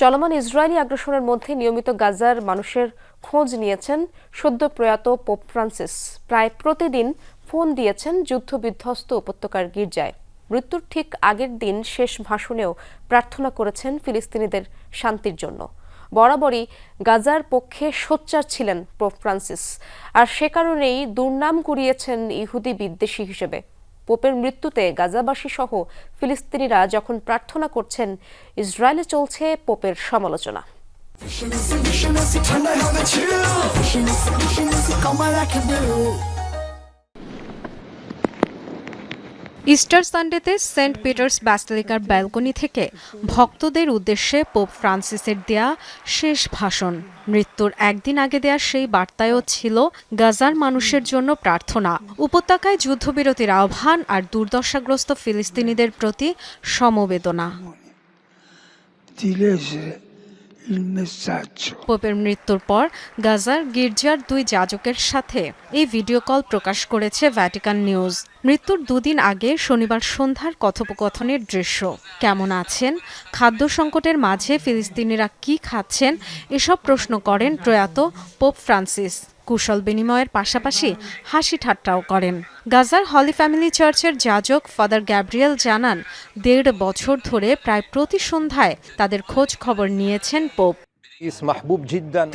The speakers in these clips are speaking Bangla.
চলমান ইসরায়েলি আগ্রাসনের মধ্যে নিয়মিত গাজার মানুষের খোঁজ নিয়েছেন সদ্য প্রয়াত পোপ ফ্রান্সিস। প্রায় প্রতিদিন ফোন দিয়েছেন যুদ্ধবিধ্বস্ত উপত্যকার গির্জায়। মৃত্যুর ঠিক আগের দিন শেষ ভাষণেও প্রার্থনা করেছেন ফিলিস্তিনিদের শান্তির জন্য। বরাবরই গাজার পক্ষে সোচ্চার ছিলেন পোপ ফ্রান্সিস। আর সে কারণেই দুর্নাম কুড়িয়েছেন ইহুদি বিদ্বেষী হিসেবে। পোপের মৃত্যুতে গাজাবাসী সহ ফিলিস্তিনিরা যখন প্রার্থনা করছেন ইসরায়েলে চলছে পোপের সমালোচনা। ইস্টার সানডেতে সেন্ট পিটার্স ব্যাসলিকার ব্যালকনি থেকে ভক্তদের উদ্দেশ্যে পোপ ফ্রান্সিসের দেয়া শেষ ভাষণ। মৃত্যুর একদিন আগে দেয়া সেই বার্তায়ও ছিল গাজার মানুষের জন্য প্রার্থনা। উপত্যকায় যুদ্ধবিরতির আহ্বান আর দুর্দশাগ্রস্ত ফিলিস্তিনিদের প্রতি সমবেদনা। পোপের মৃত্যুর পর গাজার গির্জার দুই যাজকের সাথে এই ভিডিও কল প্রকাশ করেছে ভ্যাটিকান নিউজ মৃত্যুর দুদিন আগে শনিবার সন্ধ্যার কথোপকথনের দৃশ্য। কেমন আছেন? খাদ্য সংকটের মাঝে ফিলিস্তিনিরা কি খাচ্ছেন? এসব প্রশ্ন করেন প্রয়াত পোপ ফ্রান্সিস। কুশল বিনিময়ের পাশাপাশি হাসি ঠাট্টাও করেন। গাজার হলি ফ্যামিলি চার্চের যাজক ফাদার গ্যাব্রিয়েল জানান দেড় বছর ধরে প্রায় প্রতি সন্ধ্যায় তাদের খোঁজ খবর নিয়েছেন পোপ।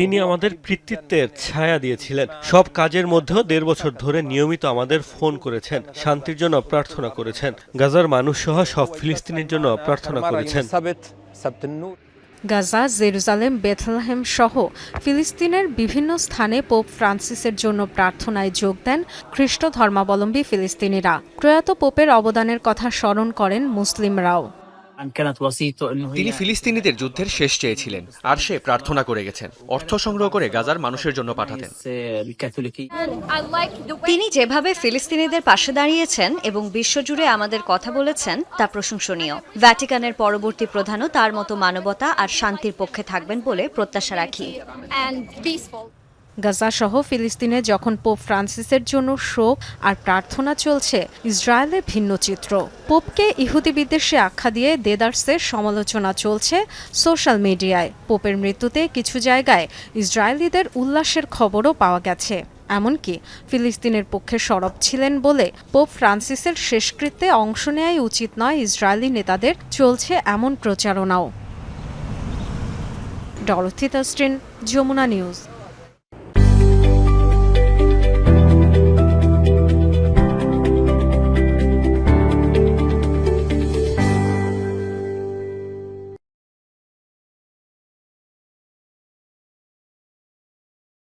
তিনি আমাদের কৃতিত্বের ছায়া দিয়েছিলেন। সব কাজের মধ্যেও দেড় বছর ধরে নিয়মিত আমাদের ফোন করেছেন শান্তির জন্য প্রার্থনা করেছেন। গাজার মানুষ সহ সব ফিলিস্তিনের জন্য প্রার্থনা করেছেন। গাজা, জেরুজালেম, বেথলহেম সহ ফিলিস্তিনের বিভিন্ন স্থানে পোপ ফ্রান্সিসের জন্য প্রার্থনায় যোগ দেন খ্রিস্ট ধর্মাবলম্বী ফিলিস্তিনিরা। প্রয়াত পোপের অবদানের কথা স্মরণ করেন মুসলিমরাও। তিনি ফিলিস্তিনিদের যুদ্ধের শেষ চেয়েছিলেন আর সে প্রার্থনা করে গেছেন অর্থ সংগ্রহ করে গাজার মানুষের জন্য পাঠাতেন। তিনি যেভাবে ফিলিস্তিনিদের পাশে দাঁড়িয়েছেন এবং বিশ্বজুড়ে আমাদের কথা বলেছেন তা প্রশংসনীয়। ভ্যাটিকানের পরবর্তী প্রধানও তার মতো মানবতা আর শান্তির পক্ষে থাকবেন বলে প্রত্যাশা রাখি। গাজা সহ ফিলিস্তিনে যখন পোপ ফ্রান্সিসের জন্য শোক আর প্রার্থনা চলছে ইসরায়েলে ভিন্ন চিত্র। পোপকে ইহুদি বিদ্বেষে আখ্যা দিয়ে দেদার্সের সমালোচনা চলছে সোশ্যাল মিডিয়ায়। পোপের মৃত্যুতে কিছু জায়গায় ইসরায়েলিদের উল্লাসের খবরও পাওয়া গেছে। এমনকি ফিলিস্তিনের পক্ষে সরব ছিলেন বলে পোপ ফ্রান্সিসের শেষকৃত্যে অংশ নেয়াই উচিত নয় ইসরায়েলি নেতাদের, চলছে এমন প্রচারণাও। Dorothy Tustin, Jamuna news.